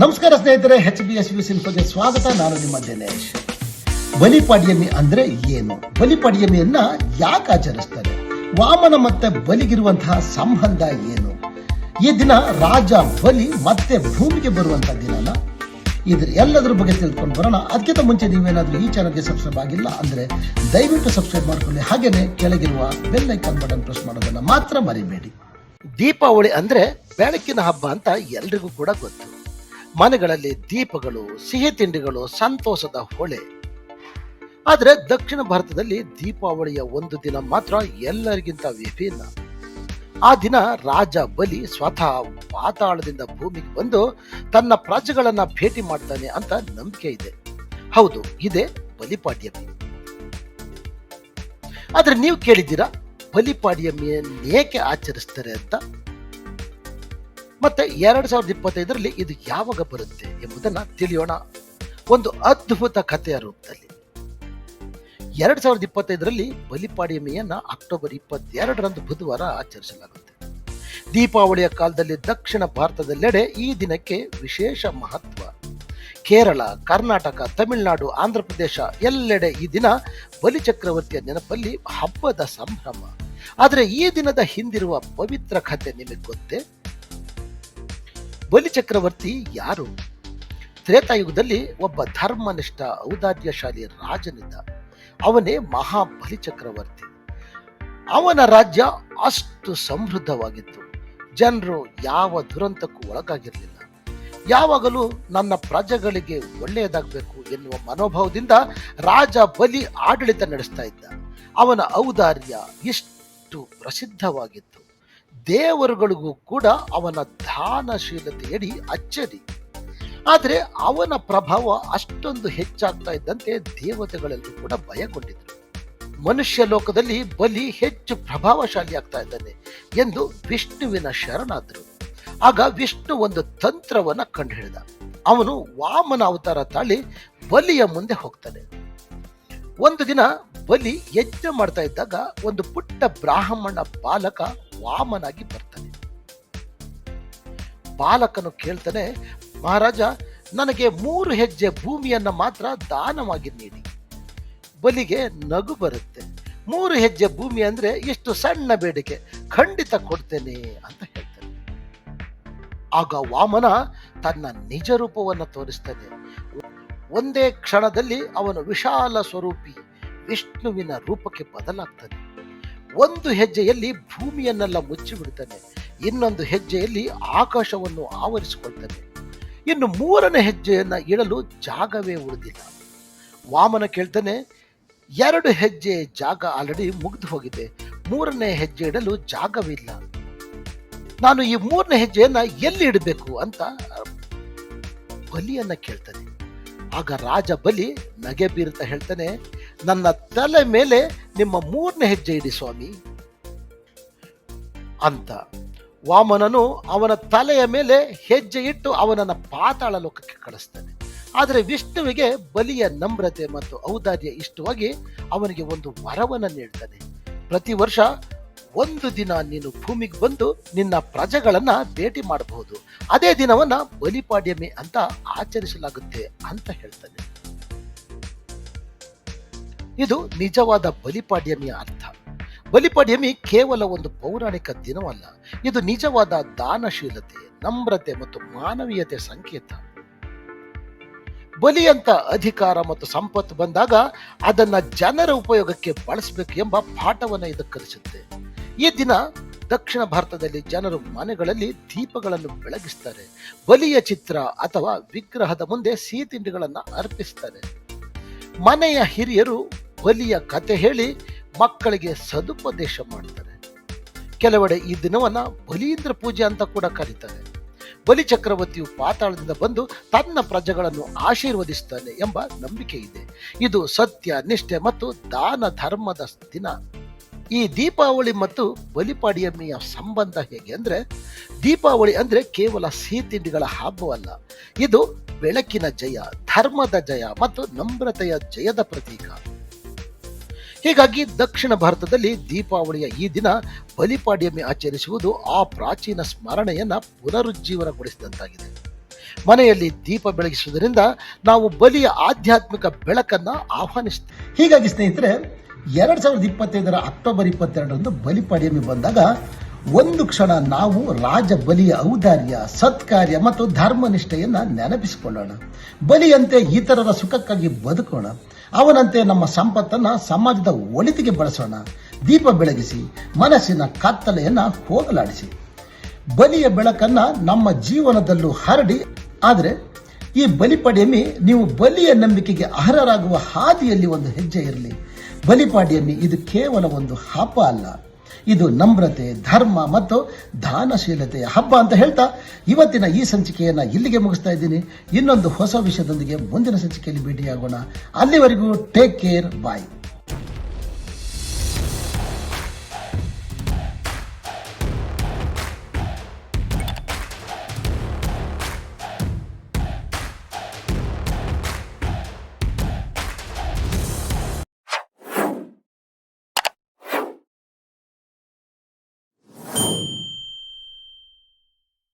ನಮಸ್ಕಾರ ಸ್ನೇಹಿತರೆ H B S V ಸಿಲ್ಫಗೆ ಸ್ವಾಗತ. ನಾನು ನಿಮ್ಮ ದಿನೇಶ್. ಬಲಿಪಾಡ್ಯಮಿ ಅಂದ್ರೆ ಏನು? ಬಲಿಪಾಡ್ಯಮಿಯನ್ನ ಯಾಕೆ ಆಚರಿಸ್ತಾರೆ? ವಾಮನ ಮತ್ತೆ ಬಲಿಗಿರುವಂತಹ ಸಂಬಂಧ ಏನು? ಈ ದಿನ ರಾಜ ಬಲಿ ಮತ್ತೆ ಭೂಮಿಗೆ ಬರುವಂತಹ ದಿನನ? ಇದ್ರ ಎಲ್ಲದರ ಬಗ್ಗೆ ತಿಳ್ಕೊಂಡು ಬರೋಣ. ಅದಕ್ಕಿಂತ ಮುಂಚೆ ನೀವೇನಾದ್ರೂ ಈ ಚಾನಲ್ಗೆ ಸಬ್ಸ್ಕ್ರೈಬ್ ಆಗಿಲ್ಲ ಅಂದ್ರೆ ದಯವಿಟ್ಟು ಸಬ್ಸ್ಕ್ರೈಬ್ ಮಾಡ್ಕೊಳ್ಳಿ. ಹಾಗೇನೆ ಕೆಳಗಿರುವ ಬೆಲ್ ಐಕಾನ್ ಬಟನ್ ಪ್ರೆಸ್ ಮಾಡೋದನ್ನ ಮಾತ್ರ ಮರಿಬೇಡಿ. ದೀಪಾವಳಿ ಅಂದ್ರೆ ಬೆಳಕಿನ ಹಬ್ಬ ಅಂತ ಎಲ್ರಿಗೂ ಕೂಡ ಗೊತ್ತು. ಮನೆಗಳಲ್ಲಿ ದೀಪಗಳು, ಸಿಹಿ ತಿಂಡಿಗಳು, ಸಂತೋಷದ ಹೊಳೆ. ಆದರೆ ದಕ್ಷಿಣ ಭಾರತದಲ್ಲಿ ದೀಪಾವಳಿಯ ಒಂದು ದಿನ ಮಾತ್ರ ಎಲ್ಲರಿಗಿಂತ ವಿಭಿನ್ನ. ಆ ದಿನ ರಾಜ ಬಲಿ ಸ್ವತಃ ಪಾತಾಳದಿಂದ ಭೂಮಿಗೆ ಬಂದು ತನ್ನ ಪ್ರಜೆಗಳನ್ನ ಭೇಟಿ ಮಾಡ್ತಾನೆ ಅಂತ ನಂಬಿಕೆ ಇದೆ. ಹೌದು, ಇದೆ ಬಲಿಪಾಡ್ಯಮಿ ಆದ್ರೆ ನೀವು ಕೇಳಿದ್ದೀರಾ ಬಲಿಪಾಡ್ಯಮಿಯನ್ನು ಏಕೆ ಆಚರಿಸ್ತಾರೆ ಅಂತ? ಮತ್ತೆ ಎರಡ್ ಸಾವಿರದ ಇಪ್ಪತ್ತೈದರಲ್ಲಿ ಇದು ಯಾವಾಗ ಬರುತ್ತೆ ಎಂಬುದನ್ನ ತಿಳಿಯೋಣ. ಒಂದು ಅದ್ಭುತ ಕಥೆಯ ರೂಪದಲ್ಲಿ. ಎರಡ್ ಸಾವಿರದ ಇಪ್ಪತ್ತೈದರಲ್ಲಿ ಬಲಿಪಾಡ್ಯಮಿಯನ್ನ ಅಕ್ಟೋಬರ್ ಇಪ್ಪತ್ತೆರಡರಂದು ಬುಧವಾರ ಆಚರಿಸಲಾಗುತ್ತೆ. ದೀಪಾವಳಿಯ ಕಾಲದಲ್ಲಿ ದಕ್ಷಿಣ ಭಾರತದೆಲ್ಲೆಡೆ ಈ ದಿನಕ್ಕೆ ವಿಶೇಷ ಮಹತ್ವ. ಕೇರಳ, ಕರ್ನಾಟಕ, ತಮಿಳುನಾಡು, ಆಂಧ್ರ ಪ್ರದೇಶ ಎಲ್ಲೆಡೆ ಈ ದಿನ ಬಲಿ ಚಕ್ರವರ್ತಿಯ ನೆನಪಲ್ಲಿ ಹಬ್ಬದ ಸಂಭ್ರಮ. ಆದರೆ ಈ ದಿನದ ಹಿಂದಿರುವ ಪವಿತ್ರ ಕಥೆ ನಿಮಗೆ ಗೊತ್ತೇ? ಬಲಿ ಚಕ್ರವರ್ತಿ ಯಾರು? ತ್ರೇತಾಯುಗದಲ್ಲಿ ಒಬ್ಬ ಧರ್ಮನಿಷ್ಠ ಔದಾರ್ಯಶಾಲಿ ರಾಜನಿದ್ದ. ಅವನೇ ಮಹಾಬಲಿ ಚಕ್ರವರ್ತಿ. ಅವನ ರಾಜ್ಯ ಅಷ್ಟು ಸಮೃದ್ಧವಾಗಿತ್ತು. ಜನರು ಯಾವ ದುರಂತಕ್ಕೂ ಒಳಗಾಗಿರಲಿಲ್ಲ. ಯಾವಾಗಲೂ ನನ್ನ ಪ್ರಜೆಗಳಿಗೆ ಒಳ್ಳೆಯದಾಗಬೇಕು ಎನ್ನುವ ಮನೋಭಾವದಿಂದ ರಾಜ ಬಲಿ ಆಡಳಿತ ನಡೆಸ್ತಾ ಇದ್ದ. ಅವನ ಔದಾರ್ಯ ಎಷ್ಟು ಪ್ರಸಿದ್ಧವಾಗಿತ್ತು. ದೇವರುಗಳಿಗೂ ಕೂಡ ಅವನ ದಾನಶೀಲತೆಯಡಿ ಅಚ್ಚರಿ. ಆದರೆ ಅವನ ಪ್ರಭಾವ ಅಷ್ಟೊಂದು ಹೆಚ್ಚಾಗ್ತಾ ಇದ್ದಂತೆ ದೇವತೆಗಳಲ್ಲೂ ಕೂಡ ಭಯಗೊಂಡಿದ್ರು. ಮನುಷ್ಯ ಲೋಕದಲ್ಲಿ ಬಲಿ ಹೆಚ್ಚು ಪ್ರಭಾವಶಾಲಿ ಆಗ್ತಾ ಇದ್ದಾನೆ ಎಂದು ವಿಷ್ಣುವಿನ ಶರಣಾದರು. ಆಗ ವಿಷ್ಣು ಒಂದು ತಂತ್ರವನ್ನ ಕಂಡುಹಿಡಿದ. ಅವನು ವಾಮನ ಅವತಾರ ತಾಳಿ ಬಲಿಯ ಮುಂದೆ ಹೋಗ್ತಾನೆ. ಒಂದು ದಿನ ಬಲಿ ಯಜ್ಞ ಮಾಡ್ತಾ ಇದ್ದಾಗ ಒಂದು ಪುಟ್ಟ ಬ್ರಾಹ್ಮಣ ಬಾಲಕ ವಾಮನಾಗಿ ಬರ್ತಾನೆ. ಬಾಲಕನು ಕೇಳ್ತಾನೆ, ಮಹಾರಾಜ, ನನಗೆ ಮೂರು ಹೆಜ್ಜೆ ಭೂಮಿಯನ್ನ ಮಾತ್ರ ದಾನವಾಗಿ ನೀಡಿ. ಬಲಿಗೆ ನಗು ಬರುತ್ತೆ. ಮೂರು ಹೆಜ್ಜೆ ಭೂಮಿ ಅಂದ್ರೆ ಎಷ್ಟು ಸಣ್ಣ ಬೇಡಿಕೆ. ಖಂಡಿತ ಕೊಡ್ತೇನೆ ಅಂತ ಹೇಳ್ತಾನೆ. ಆಗ ವಾಮನ ತನ್ನ ನಿಜ ರೂಪವನ್ನು ತೋರಿಸ್ತಾನೆ. ಒಂದೇ ಕ್ಷಣದಲ್ಲಿ ಅವನು ವಿಶಾಲ ಸ್ವರೂಪಿ ವಿಷ್ಣುವಿನ ರೂಪಕ್ಕೆ ಬದಲಾಗ್ತಾನೆ. ಒಂದು ಹೆಜ್ಜೆಯಲ್ಲಿ ಭೂಮಿಯನ್ನೆಲ್ಲ ಮುಚ್ಚಿಬಿಡ್ತಾನೆ, ಇನ್ನೊಂದು ಹೆಜ್ಜೆಯಲ್ಲಿ ಆಕಾಶವನ್ನು ಆವರಿಸಿಕೊಳ್ತಾನೆ. ಇನ್ನು ಮೂರನೇ ಹೆಜ್ಜೆಯನ್ನು ಇಡಲು ಜಾಗವೇ ಉಳಿದಿಲ್ಲ. ವಾಮನ ಕೇಳ್ತಾನೆ, ಎರಡು ಹೆಜ್ಜೆ ಜಾಗ ಆಲ್ರೆಡಿ ಮುಗಿದು ಹೋಗಿದೆ, ಮೂರನೇ ಹೆಜ್ಜೆ ಇಡಲು ಜಾಗವಿಲ್ಲ. ನಾನು ಈ ಮೂರನೇ ಹೆಜ್ಜೆಯನ್ನು ಎಲ್ಲಿ ಇಡಬೇಕು ಅಂತ ಬಲಿಯನ್ನು ಕೇಳ್ತಾನೆ. ಆಗ ರಾಜ ಬಲಿ ನಗೆ ಬೀರುತ್ತಾ ಹೇಳ್ತಾನೆ ನನ್ನ ತಲೆ ಮೇಲೆ ನಿಮ್ಮ ಮೂರನೇ ಹೆಜ್ಜೆ ಇಡಿ ಸ್ವಾಮಿ. ಅಂತ ವಾಮನನು ಅವನ ತಲೆಯ ಮೇಲೆ ಹೆಜ್ಜೆ ಇಟ್ಟು ಅವನನ್ನು ಪಾತಾಳ ಲೋಕಕ್ಕೆ ಕಳಿಸ್ತಾನೆ. ಆದರೆ ವಿಷ್ಣುವಿಗೆ ಬಲಿಯ ನಮ್ರತೆ ಮತ್ತು ಔದಾರ್ಯ ಇಷ್ಟವಾಗಿ ಅವನಿಗೆ ಒಂದು ವರವನ್ನು ನೀಡ್ತಾನೆ. ಪ್ರತಿ ವರ್ಷ ಒಂದು ದಿನ ನೀನು ಭೂಮಿಗೆ ಬಂದು ನಿನ್ನ ಪ್ರಜೆಗಳನ್ನ ಭೇಟಿ ಮಾಡಬಹುದು. ಅದೇ ದಿನವನ್ನ ಬಲಿಪಾಡ್ಯಮಿ ಅಂತ ಆಚರಿಸಲಾಗುತ್ತೆ ಅಂತ ಹೇಳ್ತಾನೆ. ಇದು ನಿಜವಾದ ಬಲಿಪಾಡ್ಯಮಿಯ ಅರ್ಥ. ಬಲಿಪಾಡ್ಯಮಿ ಕೇವಲ ಒಂದು ಪೌರಾಣಿಕ ದಿನವಲ್ಲ, ಇದು ನಿಜವಾದ ದಾನಶೀಲತೆ, ನಮ್ರತೆ ಮತ್ತು ಮಾನವೀಯತೆ ಸಂಕೇತ. ಬಲಿಯಂತ ಅಧಿಕಾರ ಮತ್ತು ಸಂಪತ್ತು ಬಂದಾಗ ಅದನ್ನ ಜನರ ಉಪಯೋಗಕ್ಕೆ ಬಳಸಬೇಕು ಎಂಬ ಪಾಠವನ್ನ ಇದು ಕಲಿಸುತ್ತೆ. ಈ ದಿನ ದಕ್ಷಿಣ ಭಾರತದಲ್ಲಿ ಜನರು ಮನೆಗಳಲ್ಲಿ ದೀಪಗಳನ್ನು ಬೆಳಗಿಸ್ತಾರೆ, ಬಲಿಯ ಚಿತ್ರ ಅಥವಾ ವಿಗ್ರಹದ ಮುಂದೆ ಸಿಹಿ ತಿಂಡಿಗಳನ್ನು ಅರ್ಪಿಸ್ತಾರೆ. ಮನೆಯ ಹಿರಿಯರು ಬಲಿಯ ಕತೆ ಹೇಳಿ ಮಕ್ಕಳಿಗೆ ಸದುಪದೇಶ ಮಾಡ್ತಾರೆ. ಕೆಲವೆಡೆ ಈ ದಿನವನ್ನ ಬಲೀಂದ್ರ ಪೂಜೆ ಅಂತ ಕೂಡ ಕರೀತಾರೆ. ಬಲಿ ಚಕ್ರವರ್ತಿಯು ಪಾತಾಳದಿಂದ ಬಂದು ತನ್ನ ಪ್ರಜೆಗಳನ್ನು ಆಶೀರ್ವದಿಸುತ್ತಾನೆ ಎಂಬ ನಂಬಿಕೆ ಇದೆ. ಇದು ಸತ್ಯ, ನಿಷ್ಠೆ ಮತ್ತು ದಾನ ಧರ್ಮದ ದಿನ. ಈ ದೀಪಾವಳಿ ಮತ್ತು ಬಲಿಪಾಡಿಯಮ್ಮೆಯ ಸಂಬಂಧ ಹೇಗೆ ಅಂದ್ರೆ, ದೀಪಾವಳಿ ಅಂದ್ರೆ ಕೇವಲ ಸಿಹಿ ತಿಂಡಿಗಳ ಹಬ್ಬವಲ್ಲ, ಇದು ಬೆಳಕಿನ ಜಯ, ಧರ್ಮದ ಜಯ ಮತ್ತು ನಮ್ರತೆಯ ಜಯದ ಪ್ರತೀಕ. ಹೀಗಾಗಿ ದಕ್ಷಿಣ ಭಾರತದಲ್ಲಿ ದೀಪಾವಳಿಯ ಈ ದಿನ ಬಲಿಪಾಡ್ಯಮಿ ಆಚರಿಸುವುದು ಆ ಪ್ರಾಚೀನ ಸ್ಮರಣೆಯನ್ನು ಪುನರುಜ್ಜೀವನಗೊಳಿಸಿದಂತಾಗಿದೆ. ಮನೆಯಲ್ಲಿ ದೀಪ ಬೆಳಗಿಸುವುದರಿಂದ ನಾವು ಬಲಿಯ ಆಧ್ಯಾತ್ಮಿಕ ಬೆಳಕನ್ನ ಆಹ್ವಾನಿಸ್ತೇವೆ ಹೀಗಾಗಿ ಸ್ನೇಹಿತರೆ, ಎರಡ್ ಸಾವಿರದ ಇಪ್ಪತ್ತೈದರ ಅಕ್ಟೋಬರ್ ಇಪ್ಪತ್ತೆರಡರಂದು ಬಲಿಪಾಡ್ಯಮಿ ಬಂದಾಗ ಒಂದು ಕ್ಷಣ ನಾವು ರಾಜ ಬಲಿಯ ಔದಾರ್ಯ, ಸತ್ಕಾರ್ಯ ಮತ್ತು ಧರ್ಮನಿಷ್ಠೆಯನ್ನು ನೆನಪಿಸಿಕೊಳ್ಳೋಣ. ಬಲಿಯಂತೆ ಇತರರ ಸುಖಕ್ಕಾಗಿ ಬದುಕೋಣ. ಅವನಂತೆ ನಮ್ಮ ಸಂಪತ್ತನ್ನ ಸಮಾಜದ ಒಳಿತಿಗೆ ಬಳಸೋಣ. ದೀಪ ಬೆಳಗಿಸಿ, ಮನಸ್ಸಿನ ಕತ್ತಲೆಯನ್ನು ಹೋಗಲಾಡಿಸಿ. ಬಲಿಯ ಬೆಳಕನ್ನ ನಮ್ಮ ಜೀವನದಲ್ಲೂ ಹರಡಿ, ಆದರೆ ಈ ಬಲಿಪಾಡ್ಯಮಿ ನೀವು ಬಲಿಯ ನಂಬಿಕೆಗೆ ಅರ್ಹರಾಗುವ ಹಾದಿಯಲ್ಲಿ ಒಂದು ಹೆಜ್ಜೆ ಇರಲಿ. ಬಲಿಪಾಡ್ಯಮಿ ಇದು ಕೇವಲ ಒಂದು ಹಬ್ಬ ಅಲ್ಲ. ಇದು ನಮ್ರತೆ, ಧರ್ಮ ಮತ್ತು ದಾನಶೀಲತೆಯ ಹಬ್ಬ ಅಂತ ಹೇಳ್ತಾ ಇವತ್ತಿನ ಈ ಸಂಚಿಕೆಯನ್ನ ಇಲ್ಲಿಗೆ ಮುಗಿಸ್ತಾ ಇದ್ದೀನಿ. ಇನ್ನೊಂದು ಹೊಸ ವಿಷಯದೊಂದಿಗೆ ಮುಂದಿನ ಸಂಚಿಕೆಯಲ್ಲಿ ಭೇಟಿಯಾಗೋಣ. ಅಲ್ಲಿವರೆಗೂ ಟೇಕ್ ಕೇರ್ ಬಾಯ್